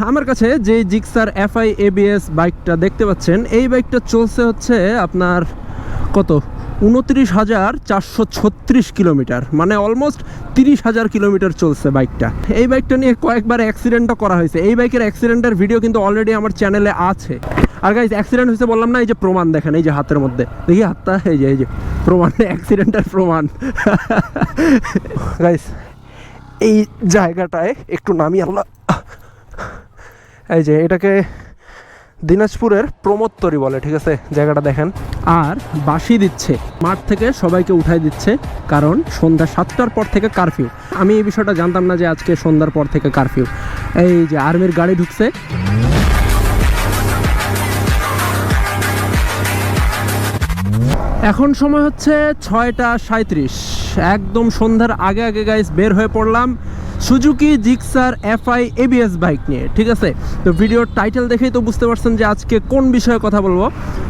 আমার কাছে যে জিক্সার এফআই এবিএস বাইকটা দেখতে পাচ্ছেন, এই বাইকটা চলছে হচ্ছে আপনার কত? উনত্রিশ হাজার চারশো ছত্রিশ কিলোমিটার মানে অলমোস্ট তিরিশ হাজার কিলোমিটার চলছে বাইকটা। এই বাইকটা নিয়ে কয়েকবার অ্যাক্সিডেন্টও করা হয়েছে। এই বাইকের অ্যাক্সিডেন্টের ভিডিও কিন্তু অলরেডি আমার চ্যানেলে আছে। আর গাইজ অ্যাক্সিডেন্ট হয়েছে বললাম না, এই যে প্রমাণ দেখেন, এই যে হাতের মধ্যে। দেখি হাতটা, এই যে এই যে, প্রমাণ অ্যাক্সিডেন্টের প্রমাণ। গাইজ এই জায়গাটায় একটু নামি আল্লাহ এই যে এটাকে দিনাজপুরের প্রমোত্তরি বলে, ঠিক আছে? জায়গাটা দেখেন। আর বাসি দিচ্ছে। মাঠ থেকে সবাইকে উঠাই দিচ্ছে, কারণ সন্ধ্যা সাতটার পর থেকে কারফিউ। আমি এই বিষয়টা জানতাম না যে আজকে সন্ধ্যার পর থেকে কারফিউ। এই যে আর্মির গাড়ি ঢুকছে। এখন সময় হচ্ছে ছয়টা সাঁত্রিশ একদম সন্ধ্যার আগে আগে গাইস বের হয়ে পড়লাম। Suzuki, Gixxer, FI, ABS bike নিয়ে, ঠিক আছে? তো ভিডিওর টাইটেল দেখেই তো বুঝতে পারছেন যে আজকে কোন বিষয়ে কথা বলব।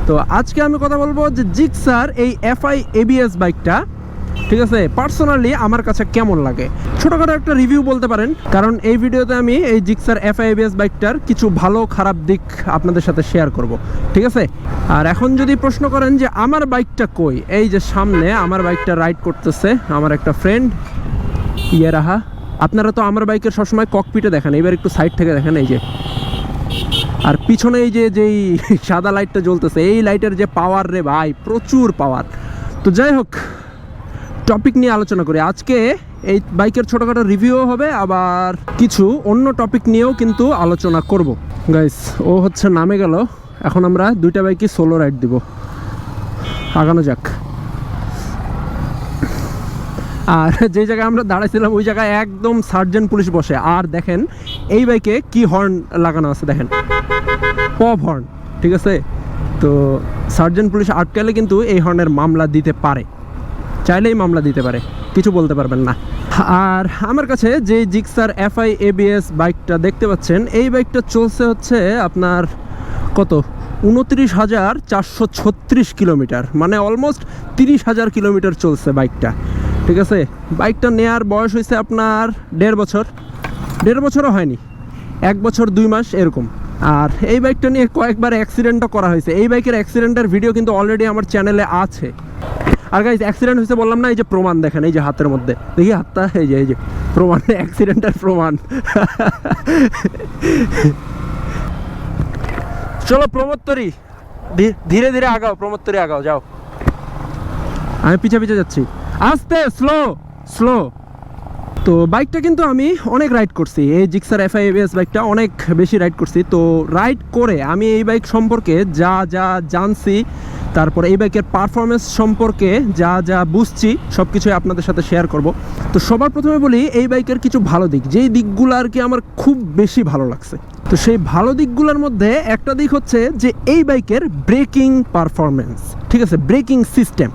তো আজকে আমি কথা বলব যে জিক্সার, এই এফআই, এবিএস বাইকটা, ঠিক আছে? পার্সোনালি আমার কাছে কেমন লাগে? ছোটখাটো একটা রিভিউ বলতে পারেন, কারণ এই ভিডিওতে আমি এই জিক্সার এফআইবিএস বাইকটার কিছু ভালো, খারাপ দিক আপনাদের সাথে শেয়ার করব, ঠিক আছে? আর এখন যদি প্রশ্ন করেন যে আমার বাইকটা কই? এই যে সামনে আমার বাইকটা রাইড করতেছে আমার একটা ফ্রেন্ড ইয়ে রাহা আপনারা তো আমার বাইকের সবসময় ককপিটে দেখেন। এবার একটু সাইড থেকে দেখেন, এই যে। আর পিছনে এই যে, যেই সাদা লাইটটা জ্বলতেছে, এই লাইটের যে পাওয়ার রে ভাই, প্রচুর পাওয়ার তো যাই হোক টপিক নিয়ে আলোচনা করি। আজকে এই বাইকের ছোটোখাটো রিভিউও হবে, আবার কিছু অন্য টপিক নিয়েও কিন্তু আলোচনা করব। গাইস ও হচ্ছে নামে গেল। এখন আমরা দুইটা বাইকই সোলো রাইড দিব। আগানো যাক। আর যে জায়গায় আমরা দাঁড়াইছিলাম, ওই জায়গায় একদম সার্জেন্ট পুলিশ বসে। আর দেখেন, এই বাইকে কি হর্ন লাগানো আছে দেখেন। পপ হর্ন, ঠিক আছে? তো সার্জেন্ট পুলিশ আটকালে কিন্তু এই হর্নের মামলা দিতে পারে। চাইলেই মামলা দিতে পারে, কিছু বলতে পারবেন না। আর আমার কাছে যে জিক্সার এফআই এবিএস বাইকটা দেখতে পাচ্ছেন, এই বাইকটা চলছে হচ্ছে আপনার কত? উনত্রিশ হাজার চারশো ছত্রিশ কিলোমিটার মানে অলমোস্ট তিরিশ হাজার কিলোমিটার চলছে বাইকটা। ঠিক আছে? বাইকটা নেয়ার বয়স হয়েছে আপনার দেড় বছর। দেড় বছরও হয়নি। এক বছর দুই মাস এরকম। আর এই বাইকটা নিয়ে কয়েকবার অ্যাক্সিডেন্টও করা হয়েছে। এই বাইকের অ্যাক্সিডেন্টের ভিডিও কিন্তু অলরেডি আমার চ্যানেলে আছে। আর গাইজ অ্যাক্সিডেন্ট হয়েছে বললাম না, এই যে প্রমাণ দেখেন, এই যে হাতের মধ্যে। দেখি হাতটা, এই যে এই যে, প্রমাণ অ্যাক্সিডেন্টের প্রমাণ। চলো প্রমোত্তরি ধীরে ধীরে আগাও, প্রমোত্তরি আগাও, যাও। আমি পিছে পিছে যাচ্ছি। আস্তে স্লো স্লো তো বাইকটা কিন্তু আমি অনেক রাইড করছি। এই জিক্সার এফআই এবিএস বাইকটা অনেক বেশি রাইড করছি। তো রাইড করে আমি এই বাইক সম্পর্কে যা যা জানছি, তারপর এই বাইকের পারফরমেন্স সম্পর্কে যা যা বুঝছি সব কিছুই আপনাদের সাথে শেয়ার করব। তো সবার প্রথমে বলি, এই বাইকের কিছু ভালো দিক। যেই দিকগুলো আর কি আমার খুব বেশি ভালো লাগছে। তো সেই ভালো দিকগুলোর মধ্যে একটা দিক হচ্ছে যে, এই বাইকের ব্রেকিং পারফরমেন্স ঠিক আছে? ব্রেকিং সিস্টেম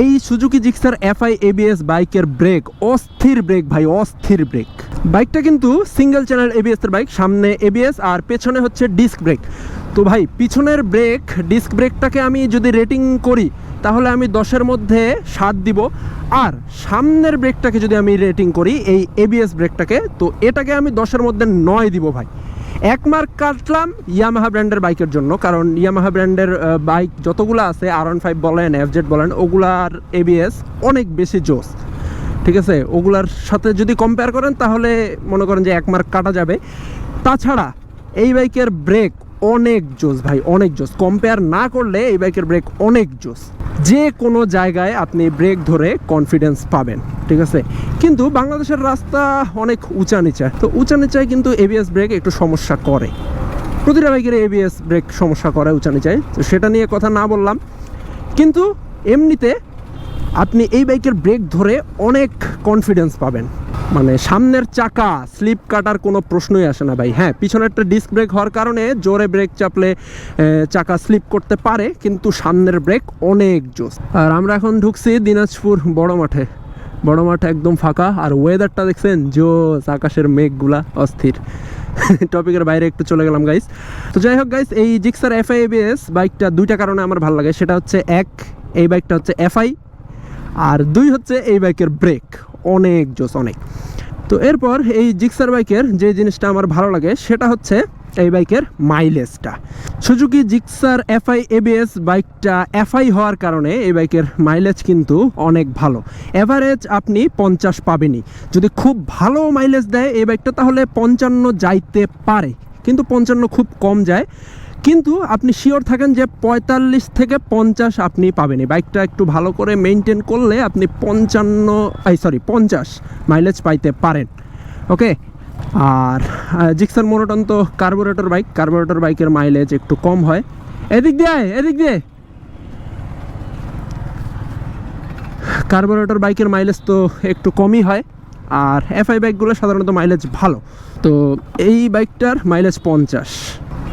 এই সুজুকি জিক্সার এফআই এবিএস বাইকের ব্রেক, অস্থির ব্রেক ভাই, অস্থির ব্রেক। বাইকটা কিন্তু সিঙ্গেল চ্যানেল এবিএস এর বাইক, সামনে এবিএস আর পেছনে হচ্ছে ডিস্ক ব্রেক। তো ভাই, পিছনের ব্রেক, ডিস্ক ব্রেকটাকে আমি যদি রেটিং করি, তাহলে আমি দশের মধ্যে সাত দিব। আর সামনের ব্রেকটাকে যদি আমি রেটিং করি, এই এবিএস ব্রেকটাকে, তো এটাকে আমি দশের মধ্যে নয় দিব ভাই। এক মার্ক কাটলাম ইয়ামাহা ব্র্যান্ডের বাইকের জন্য, কারণ ইয়ামাহা ব্র্যান্ডের বাইক যতগুলো আছে আর ওয়ান ফাইভ বলেন এফজেড বলেন ওগুলার এবিএস অনেক বেশি জোস, ঠিক আছে? ওগুলার সাথে যদি কম্পেয়ার করেন, তাহলে মনে করেন যে এক মার্ক কাটা যাবে। তাছাড়া এই বাইকের ব্রেক অনেক জোস ভাই, অনেক জোস। কম্পেয়ার না করলে এই বাইকের ব্রেক অনেক জোস। যে কোনো জায়গায় আপনি ব্রেক ধরে কনফিডেন্স পাবেন, ঠিক আছে? কিন্তু বাংলাদেশের রাস্তা অনেক উঁচা নিচা। তো উঁচা নিচায় কিন্তু এবিএস ব্রেক একটু সমস্যা করে। প্রতিটা বাইকের এবিএস ব্রেক সমস্যা করে উঁচা নিচায়। তো সেটা নিয়ে কথা না বললাম। কিন্তু এমনিতে আপনি এই বাইকের ব্রেক ধরে অনেক কনফিডেন্স পাবেন। মানে সামনের চাকা স্লিপ কাটার কোনো প্রশ্নই আসে না ভাই। হ্যাঁ পিছনেরটা ডিস্ক ব্রেক হওয়ার কারণে জোরে ব্রেক চাপলে চাকা স্লিপ করতে পারে, কিন্তু সামনের ব্রেক অনেক জোস। আর আমরা এখন ঢুকছি দিনাজপুর বড় মাঠে। বড় মাঠ একদম ফাঁকা, আর ওয়েদারটা দেখছেন? জোস, আকাশের মেঘগুলা অস্থির। টপিকের বাইরে একটু চলে গেলাম গাইস তো যাই হোক গাইস এই জিক্সার এফআই এবিএস বাইকটা দুইটা কারণে আমার ভালো লাগে। সেটা হচ্ছে, এক, এই বাইকটা হচ্ছে এফআই আর দুই হচ্ছে এই বাইকের ব্রেক, অনেক জোস, অনেক। তো এরপর এই জিক্সার বাইকের যে জিনিসটা আমার ভালো লাগে, সেটা হচ্ছে এই বাইকের মাইলেজটা। সুজুকি জিক্সার এফআই এবিএস বাইকটা এফআই হওয়ার কারণে এই বাইকের মাইলেজ কিন্তু অনেক ভালো। এভারেজ আপনি পঞ্চাশ পাবেনই। যদি খুব ভালো মাইলেজ দেয় এই বাইকটা, তাহলে পঞ্চান্ন যাইতে পারে। কিন্তু পঞ্চান্ন খুব কম যায়। কিন্তু আপনি শিওর থাকেন যে পঁয়তাল্লিশ থেকে পঞ্চাশ আপনি পাবেন বাইকটা একটু ভালো করে মেনটেন করলে আপনি পঞ্চান্ন আই সরি পঞ্চাশ মাইলেজ পাইতে পারেন। ওকে আর জিক্সার মোনোটন তো কার্বোরেটর বাইক কার্বোরেটর বাইকের মাইলেজ একটু কম হয়। এদিক দিয়ে এদিক দিয়ে। কার্বোরেটর বাইকের মাইলেজ তো একটু কমই হয়। আর এফআই বাইকগুলো সাধারণত মাইলেজ ভালো। তো এই বাইকটার মাইলেজ পঞ্চাশ।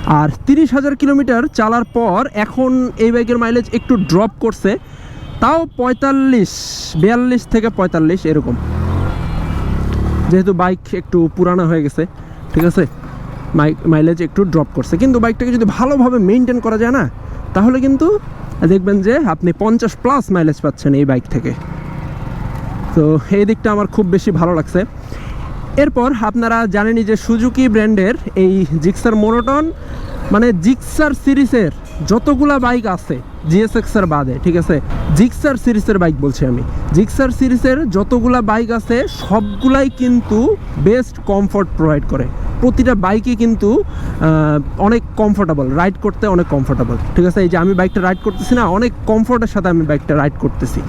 আর তিরিশ হাজার কিলোমিটার চালার পর এখন এই বাইকের মাইলেজ একটু ড্রপ করছে। তাও পঁয়তাল্লিশ, বিয়াল্লিশ থেকে পঁয়তাল্লিশ এরকম। যেহেতু বাইক একটু পুরানো হয়ে গেছে, ঠিক আছে? মাইলেজ একটু ড্রপ করছে। কিন্তু বাইকটাকে যদি ভালোভাবে মেনটেন করা যায় না, তাহলে কিন্তু দেখবেন যে আপনি পঞ্চাশ প্লাস মাইলেজ পাচ্ছেন এই বাইক থেকে। তো এই দিকটা আমার খুব বেশি ভালো লাগছে। এরপর আপনারা জানেনই যে সুজুকি ব্র্যান্ডের এই জিক্সার মোনোটন মানে জিক্সার সিরিজের যতগুলা বাইক আছে জিএসএক্সের বাদে, ঠিক আছে? জিক্সার সিরিজের বাইক বলছি আমি। জিক্সার সিরিজের যতগুলা বাইক আছে, সবগুলাই কিন্তু বেস্ট কমফোর্ট প্রোভাইড করে। প্রতিটা বাইকই কিন্তু অনেক কমফোর্টেবল, রাইড করতে অনেক কমফোর্টেবল, ঠিক আছে? এই যে আমি বাইকটা রাইড করতেছি না, অনেক কমফোর্টের সাথে আমি বাইকটা রাইড করতেছি।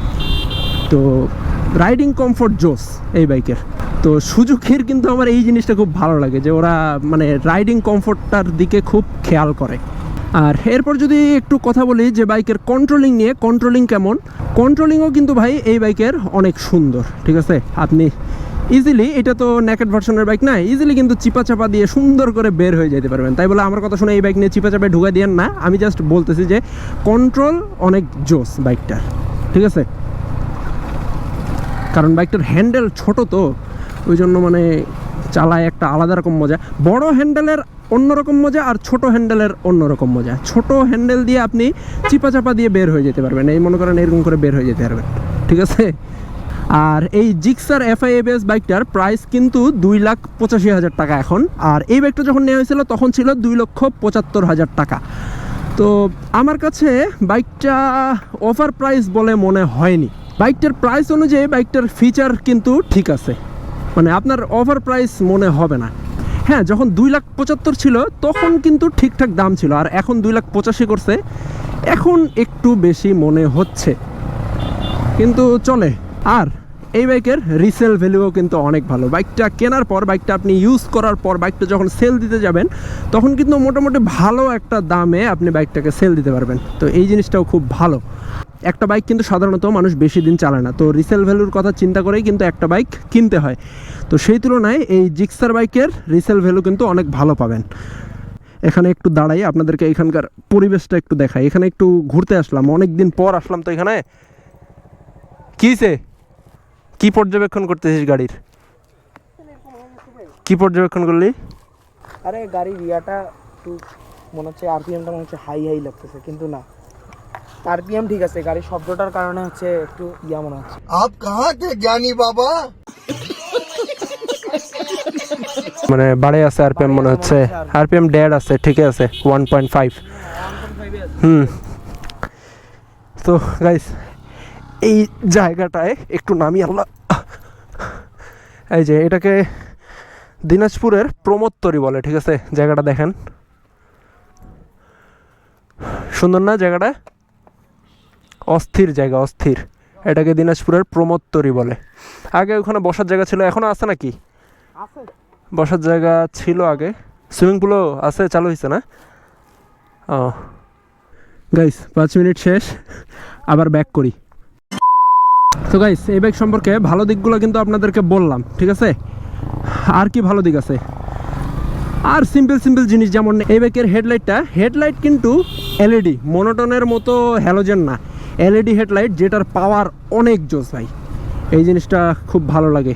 তো, রাইডিং কমফোর্ট জোস এই বাইকের। তো সুজুকির কিন্তু আমার এই জিনিসটা খুব ভালো লাগে যে ওরা মানে রাইডিং কমফোর্টটার দিকে খুব খেয়াল করে। আর এরপর যদি একটু কথা বলি যে বাইকের কন্ট্রোলিং নিয়ে কন্ট্রোলিং কেমন? কন্ট্রোলিংও কিন্তু ভাই এই বাইকের অনেক সুন্দর, ঠিক আছে? আপনি ইজিলি এটা তো নেকেট ভার্সনের বাইক না ইজিলি কিন্তু চিপা চাপা দিয়ে সুন্দর করে বের হয়ে যেতে পারবেন। তাই বলে আমার কথা শুনে এই বাইক নিয়ে চিপা চাপা ঢুকা দিয়েন না, আমি জাস্ট বলতেছি যে কন্ট্রোল অনেক জোস বাইকটার, ঠিক আছে? কারণ বাইকটার হ্যান্ডেল ছোট তো ওই জন্য মানে চালায় একটা আলাদা রকম মজা। বড় হ্যান্ডেলের অন্যরকম মজা আর ছোট হ্যান্ডেলের অন্যরকম মজা। ছোট হ্যান্ডেল দিয়ে আপনি চিপা চাপা দিয়ে বের হয়ে যেতে পারবেন। এই মনে করেন এরকম করে বের হয়ে যেতে পারবেন। ঠিক আছে? আর এই জিক্সার এফআইএবিএস বাইকটার প্রাইস কিন্তু দুই লাখ পঁচাশি হাজার টাকা এখন। আর এই বাইকটা যখন নেওয়া হয়েছিল, তখন ছিল দুই লক্ষ পঁচাত্তর হাজার টাকা। তো আমার কাছে বাইকটা অফার প্রাইস বলে মনে হয়নি। বাইকটার প্রাইস অনুযায়ী বাইকটার ফিচার কিন্তু ঠিক আছে। মানে আপনার ওভার প্রাইস মনে হবে না। হ্যাঁ যখন দুই লাখ পঁচাত্তর ছিল, তখন কিন্তু ঠিকঠাক দাম ছিল, আর এখন দুই লাখ পঁচাশি করছে। এখন একটু বেশি মনে হচ্ছে। কিন্তু চলে, আর এই বাইকের রিসেল ভ্যালুও কিন্তু অনেক ভালো। বাইকটা কেনার পর, বাইকটা আপনি ইউজ করার পর, বাইকটা যখন সেল দিতে যাবেন, তখন কিন্তু মোটামুটি ভালো একটা দামে আপনি বাইকটাকে সেল দিতে পারবেন। তো এই জিনিসটাও খুব ভালো। একটা বাইক কিন্তু সাধারণত মানুষ বেশি দিন চালায় না। তো রিসেল ভ্যালুর কথা চিন্তা করেই কিন্তু একটা বাইক কিনতে হয়। তো সেই তুলনায় এই জিক্সার বাইকের রিসেল ভ্যালু কিন্তু অনেক ভালো পাবেন। এখানে একটু দাঁড়াই, আপনাদেরকে এখানকার পরিবেশটা একটু দেখাই। এখানে একটু ঘুরতে আসলাম অনেক দিন পর আসলাম তো এখানে। কিসে কি পর্যবেক্ষণ করতেছিস গাড়ির? কি পর্যবেক্ষণ করলি? আরে গাড়ির ইয়াটা একটু মনে হচ্ছে আরপিএমটা মনে হচ্ছে হাই হাই লাগতেছে, কিন্তু না। আরপিএম ঠিক আছে গাড়ির শব্দটার কারণে হচ্ছে একটু ইয়া মনে হচ্ছে। আপ কাহা কে বাবা মানে বাড়ে আছে আরপিএম মনে হচ্ছে। আরপিএম ডেড আছে ঠিক আছে ওয়ান পয়েন্ট ফাইভ হুম। তো গাইস এই জায়গাটায় একটু নামি আল্লাহ। এই যে এটাকে দিনাজপুরের প্রমোত্তরি বলে ঠিক আছে জায়গাটা দেখেন। সুন্দর না জায়গাটা? অস্থির জায়গা অস্থির। এটাকে দিনাজপুরের প্রমোত্তরি বলে। আগে ওখানে বসার জায়গা ছিল এখনও আছে নাকি? বসার জায়গা ছিল আগে। সুইমিং পুলও আছে চালু হয়েছে না? ও। গাইস পাঁচ মিনিট শেষ আবার ব্যাক করি। তো গাইস এই ব্যাগ সম্পর্কে ভালো দিকগুলো কিন্তু আপনাদেরকে বললাম ঠিক আছে? আর কি ভালো দিক আছে? আর সিম্পল সিম্পল জিনিস যেমন এই বাইকের হেডলাইটটা হেডলাইট কিন্তু এলইডি মনোটনের মতো হ্যালোজেন না। এলইডি হেডলাইট যেটার পাওয়ার অনেক জোস ভাই। এই জিনিসটা খুব ভালো লাগে।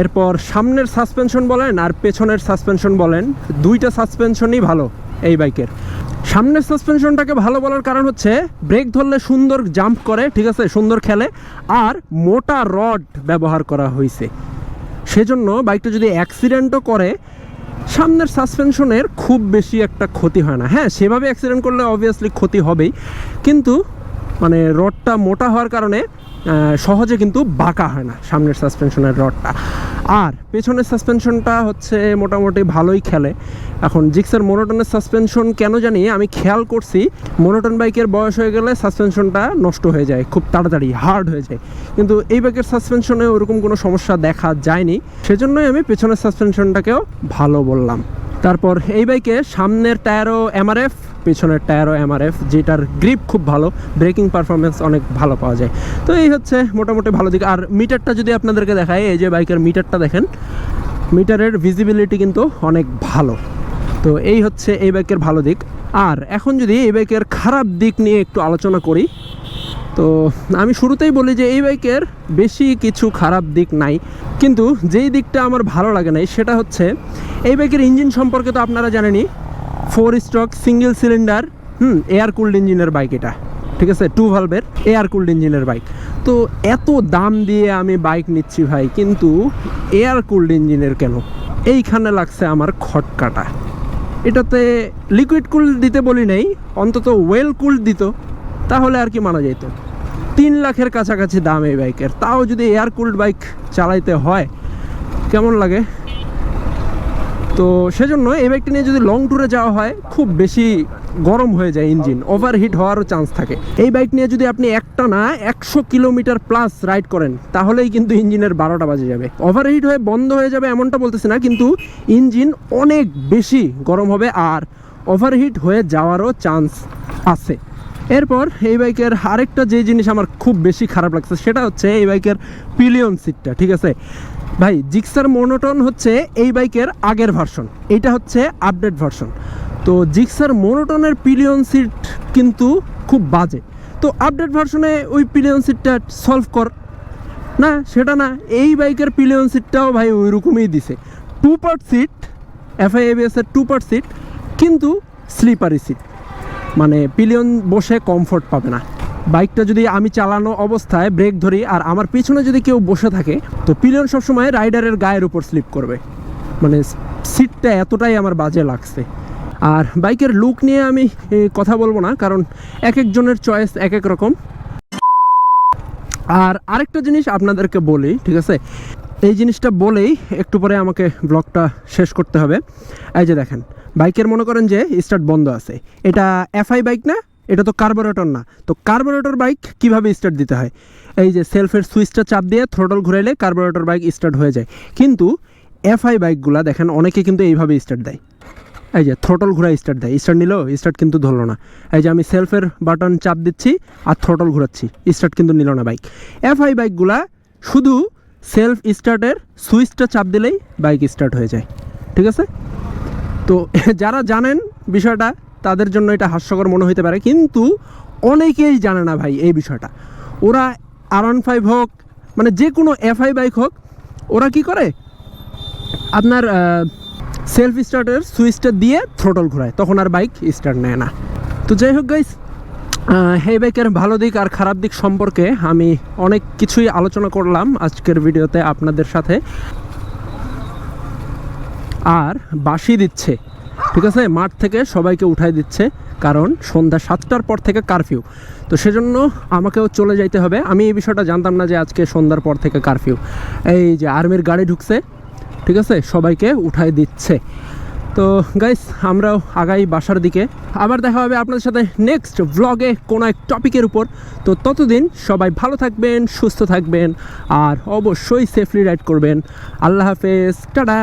এরপর সামনের সাসপেনশন বলেন আর পেছনের সাসপেনশন বলেন, দুইটা সাসপেনশনই ভালো এই বাইকের। সামনের সাসপেনশনটাকে ভালো বলার কারণ হচ্ছে ব্রেক ধরলে সুন্দর জাম্প করে, ঠিক আছে, সুন্দর খেলে, আর মোটা রড ব্যবহার করা হয়েছে সেজন্য বাইকটা যদি অ্যাক্সিডেন্টও করে, সামনের সাসপেনশনের খুব বেশি একটা ক্ষতি হয় না। হ্যাঁ সেভাবে অ্যাক্সিডেন্ট করলে অবভিয়াসলি ক্ষতি হবেই, কিন্তু মানে রডটা মোটা হওয়ার কারণে সহজে কিন্তু বাঁকা হয় না সামনের সাসপেনশনের রডটা। আর পেছনের সাসপেনশনটা হচ্ছে মোটামুটি ভালোই খেলে। এখন জিক্সের মোনোটনের সাসপেনশন কেন জানি আমি খেয়াল করছি মোনোটন বাইকের বয়স হয়ে গেলে সাসপেনশনটা নষ্ট হয়ে যায়, খুব তাড়াতাড়ি হার্ড হয়ে যায়। কিন্তু এই বাইকের সাসপেনশনে ওরকম কোনো সমস্যা দেখা যায়নি। সেজন্যই আমি পেছনের সাসপেনশনটাকেও ভালো বললাম। তারপর এই বাইকে সামনের টায়ারও এমআরএফ পেছনের টায়ারও এমআরএফ যেটার গ্রিপ খুব ভালো ব্রেকিং পারফরমেন্স অনেক ভালো পাওয়া যায়। তো এই হচ্ছে মোটামুটি ভালো দিক। আর মিটারটা যদি আপনাদেরকে দেখায় এই যে বাইকের মিটারটা দেখেন মিটারের ভিজিবিলিটি কিন্তু অনেক ভালো। তো এই হচ্ছে এই বাইকের ভালো দিক। আর এখন যদি এই বাইকের খারাপ দিক নিয়ে একটু আলোচনা করি তো আমি শুরুতেই বলি যে এই বাইকের বেশি কিছু খারাপ দিক নাই। কিন্তু যেই দিকটা আমার ভালো লাগে নাই সেটা হচ্ছে এই বাইকের ইঞ্জিন সম্পর্কে তো আপনারা জানেনই। Four stroke single cylinder hmm air cooled ইঞ্জিনের বাইক এটা। ঠিক আছে? টু ভালভের এয়ার কুল্ড ইঞ্জিনের বাইক। তো এত দাম দিয়ে আমি বাইক নিচ্ছি ভাই, কিন্তু এয়ার কুল্ড ইঞ্জিনের কেন? এইখানে লাগছে আমার খটকাটা। এটাতে লিকুইড কুল দিতে বলি নেই, অন্তত ওয়েল কুল দিত। তাহলে আর কি মানা যেত তিন লাখের কাছাকাছি দাম এই বাইকের। তাও যদি এয়ার কুল্ড বাইক চালাইতে হয়, কেমন লাগে? তো সেজন্য এই বাইকটা নিয়ে যদি লং ট্যুরে যাওয়া হয়, খুব বেশি গরম হয়ে যায় ইঞ্জিন ওভারহিট হওয়ারও চান্স থাকে। এই বাইক নিয়ে যদি আপনি একটা না একশো কিলোমিটার প্লাস রাইড করেন, তাহলেই কিন্তু ইঞ্জিনের বারোটা বাজে যাবে। ওভারহিট হয়ে বন্ধ হয়ে যাবে এমনটা বলতেছি না, কিন্তু ইঞ্জিন অনেক বেশি গরম হবে আর ওভারহিট হয়ে যাওয়ারও চান্স আছে। এরপর এই বাইকের আরেকটা যে জিনিস আমার খুব বেশি খারাপ লাগছে, সেটা হচ্ছে এই বাইকের পিলিয়ন সিটটা, ঠিক আছে? ভাই, জিক্সার মোনোটন হচ্ছে এই বাইকের আগের ভার্সন এইটা হচ্ছে আপডেট ভার্সন তো জিক্সার মোনোটনের পিলিয়ন সিট কিন্তু খুব বাজে। তো আপডেট ভার্সনে ওই পিলিয়ন সিটটা সলভ কর। না, সেটা না, এই বাইকের পিলিয়ন সিটটাও ভাই ওই রকমই দিছে টু পার্ট সিট এফআইএবিএস এর টু পার্ট সিট কিন্তু স্লিপারি সিট মানে পিলিয়ন বসে কমফোর্ট পাবে না। বাইকটা যদি আমি চালানো অবস্থায় ব্রেক ধরি আর আমার পিছনে যদি কেউ বসে থাকে, তো পিলিয়ন সবসময় রাইডারের গায়ের উপর স্লিপ করবে। মানে সিটটা এতটাই আমার বাজে লাগছে। আর বাইকের লুক নিয়ে আমি কথা বলব না, কারণ এক একজনের চয়েস এক এক রকম। আর আরেকটা জিনিস আপনাদেরকে বলি, ঠিক আছে? এই জিনিসটা বলেই একটু পরে আমাকে ব্লগটা শেষ করতে হবে। এই যে দেখেন বাইকের মনে করেন যে স্টার্ট বন্ধ আছে। এটা এফআই বাইক না, এটা তো কার্বোরেটর না। তো কার্বোরেটর বাইক কীভাবে স্টার্ট দিতে হয়? এই যে সেলফের সুইচটা চাপ দিয়ে থ্রোটল ঘুরাইলে কার্বোরেটর বাইক স্টার্ট হয়ে যায়। কিন্তু এফআই বাইকগুলা দেখেন, অনেকে কিন্তু এইভাবে স্টার্ট দেয়। এই যে থ্রোটল ঘুরাই স্টার্ট দেয়। স্টার্ট নিল, স্টার্ট কিন্তু ধরলো না। এই যে আমি সেলফের বাটন চাপ দিচ্ছি আর থ্রোটল ঘুরাচ্ছি, স্টার্ট কিন্তু নিল না বাইক। এফআই বাইকগুলা শুধু সেলফ স্টার্টের সুইচটা চাপ দিলেই বাইক স্টার্ট হয়ে যায়। ঠিক আছে? তো যারা জানেন বিষয়টা, তাদের জন্য এটা হাস্যকর মনে হতে পারে। কিন্তু অনেকেই জানে না ভাই এই বিষয়টা। ওরা আর ওয়ান ফাইভ হোক মানে যে কোনো এফআই বাইক হোক, ওরা কি করে? আপনার সেলফ স্টার্টের সুইচটা দিয়ে থ্রোটল ঘোরায়, তখন আর বাইক স্টার্ট নেয় না। তো যাই হোক গাইস এই বাইকের ভালো দিক আর খারাপ দিক সম্পর্কে আমি অনেক কিছুই আলোচনা করলাম আজকের ভিডিওতে আপনাদের সাথে। আর বাসি দিচ্ছে। ঠিক আছে? মাঠ থেকে সবাইকে উঠাই দিচ্ছে, কারণ সন্ধ্যা সাতটার পর থেকে কারফিউ। তো সেজন্য আমাকেও চলে যাইতে হবে। আমি এই বিষয়টা জানতাম না যে আজকে সন্ধ্যার পর থেকে কারফিউ। এই যে আর্মির গাড়ি ঢুকছে, ঠিক আছে? সবাইকে উঠাই দিচ্ছে। তো গাইস আমরাও আগাই বাসার দিকে। আবার দেখা হবে আপনাদের সাথে নেক্সট ব্লগে কোনো এক টপিকের উপর। তো ততদিন সবাই ভালো থাকবেন, সুস্থ থাকবেন, আর অবশ্যই সেফলি রাইড করবেন। আল্লাহ হাফেজ। টাটা!